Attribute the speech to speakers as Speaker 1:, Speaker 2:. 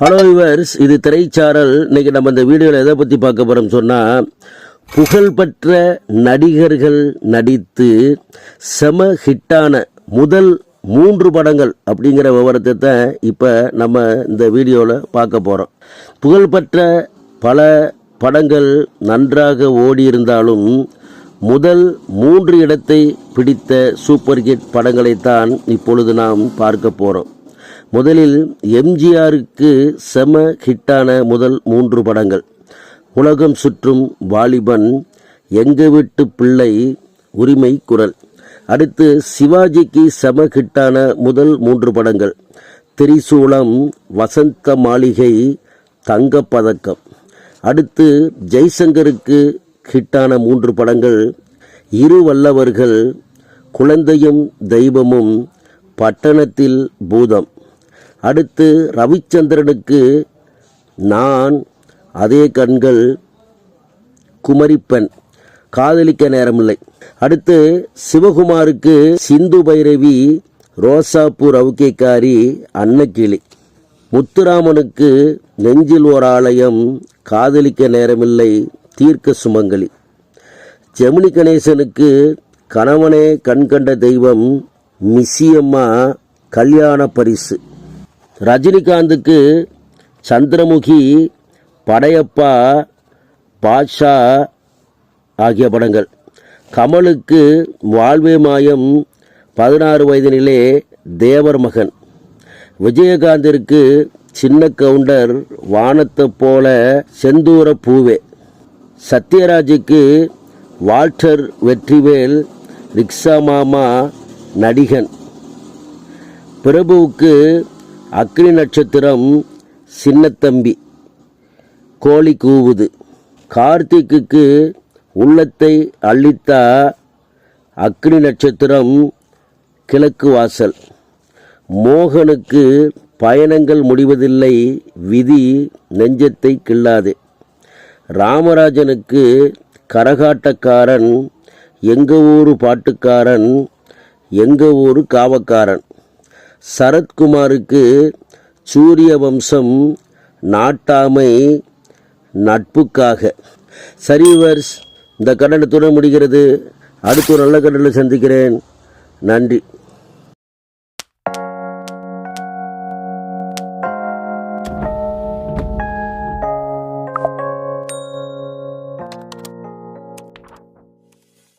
Speaker 1: Hello yours இது திரைச்சாரல். இன்னைக்கு நம்ம இந்த வீடியோவில் எதை பற்றி பார்க்க போகிறோம் சொன்னால் புகழ்பெற்ற நடிகர்கள் நடித்து செம ஹிட்டான முதல் மூன்று படங்கள் அப்படிங்கிற விவரத்தை தான் இப்போ நம்ம இந்த வீடியோவில் பார்க்க போகிறோம் புகழ்பெற்ற பல படங்கள் நன்றாக ஓடியிருந்தாலும் முதல் மூன்று இடத்தை பிடித்த சூப்பர் ஹிட் படங்களைத்தான் இப்பொழுது நாம் பார்க்க போகிறோம் முதலில் எம்ஜிஆருக்கு செம ஹிட்டான முதல் மூன்று படங்கள். உலகம் சுற்றும் வாலிபன் எங்க வீட்டு பிள்ளை உரிமை குரல். அடுத்து சிவாஜிக்கு செம ஹிட்டான முதல் மூன்று படங்கள். திரிசூலம் வசந்த மாளிகை தங்கப்பதக்கம். அடுத்து ஜெய்சங்கருக்கு ஹிட்டான மூன்று படங்கள். இரு வல்லவர்கள் குழந்தையும் தெய்வமும் பட்டணத்தில் பூதம். அடுத்து ரவிச்சந்திரனுக்கு நான் அதே கண்கள் குமரிப்பெண். காதலிக்க நேரமில்லை. அடுத்து சிவகுமாருக்கு சிந்து பைரவி ரோசாப்பூ ரவுக்கைக்காரி அன்னக்கிளி. முத்துராமனுக்கு நெஞ்சில் ஓர் ஆலயம் காதலிக்க நேரமில்லை தீர்க்க சுமங்கலி. ஜெமினி கணேசனுக்கு கணவனே கண்கண்ட தெய்வம் மிஸ்ஸியம்மா கல்யாண பரிசு. ரஜினிகாந்துக்கு சந்திரமுகி படையப்பா பாட்ஷா ஆகிய படங்கள். கமலுக்கு வாழ்வே மாயம் பதினாறு வயதினிலே தேவர் மகன். விஜயகாந்திற்கு சின்ன கவுண்டர் வானத்தைப் போல செந்தூர பூவே. சத்யராஜுக்கு வால்டர் வெற்றிவேல் ரிக்ஷா மாமா நடிகன். பிரபுவுக்கு அக்னி நட்சத்திரம் சின்னத்தம்பி. கோழி கூவுது. கார்த்திக்குக்கு உள்ளத்தை அள்ளித்தா அக்னி நட்சத்திரம் கிழக்கு வாசல். மோகனுக்கு பயணங்கள் முடிவதில்லை விதி நெஞ்சத்தை கிள்ளாது. ராமராஜனுக்கு கரகாட்டக்காரன் எங்கள் ஊர் பாட்டுக்காரன் எங்கள் ஊர் காவக்காரன். சரத்குமாருக்கு சூரிய வம்சம் நாட்டாமை நட்புக்காக. சரிவர்ஸ் இந்த கடனத்துடன் முடிகிறது. அடுத்து ஒரு நல்ல கடனில் சந்திக்கிறேன். நன்றி.